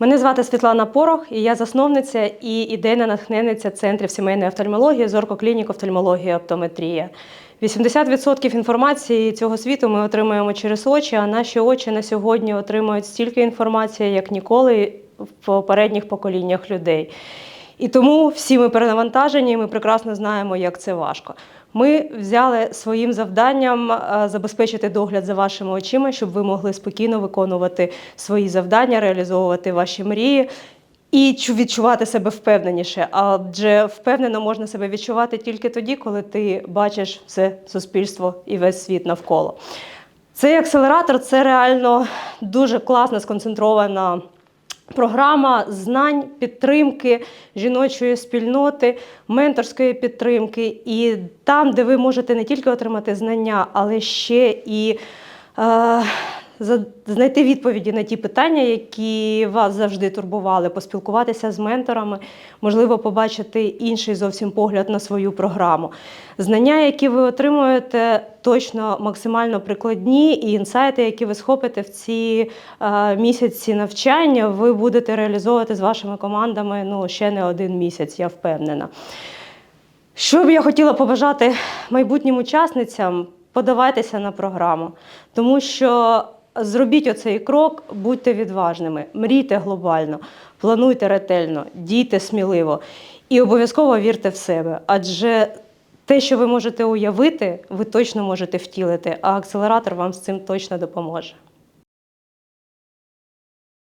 Мене звати Світлана Порох, і я засновниця і ідейна натхненниця центрів сімейної офтальмології, зоркоклінік, офтальмологія, оптометрія. 80% інформації цього світу ми отримуємо через очі, а наші очі на сьогодні отримують стільки інформації, як ніколи в попередніх поколіннях людей. І тому всі ми перенавантажені, і ми прекрасно знаємо, як це важко. Ми взяли своїм завданням е, забезпечити догляд за вашими очима, щоб ви могли спокійно виконувати свої завдання, реалізовувати ваші мрії і відчувати себе впевненіше. Адже впевнено можна себе відчувати тільки тоді, коли ти бачиш все суспільство і весь світ навколо. Цей акселератор це реально дуже класно сконцентрована програма знань, підтримки жіночої спільноти, менторської підтримки. І там, де ви можете не тільки отримати знання, але ще і е, знайти відповіді на ті питання, які вас завжди турбували, поспілкуватися з менторами, можливо, побачити інший зовсім погляд на свою програму. Знання, які ви отримуєте, точно максимально прикладні, і інсайти, які ви схопите в ці е, місяці навчання, ви будете реалізовувати з вашими командами ну, ще не один місяць, я впевнена. Що б я хотіла побажати майбутнім учасницям, подавайтеся на програму, тому що зробіть оцей крок, будьте відважними, мрійте глобально, плануйте ретельно, дійте сміливо і обов'язково вірте в себе. Адже те, що ви можете уявити, ви точно можете втілити, а акселератор вам з цим точно допоможе.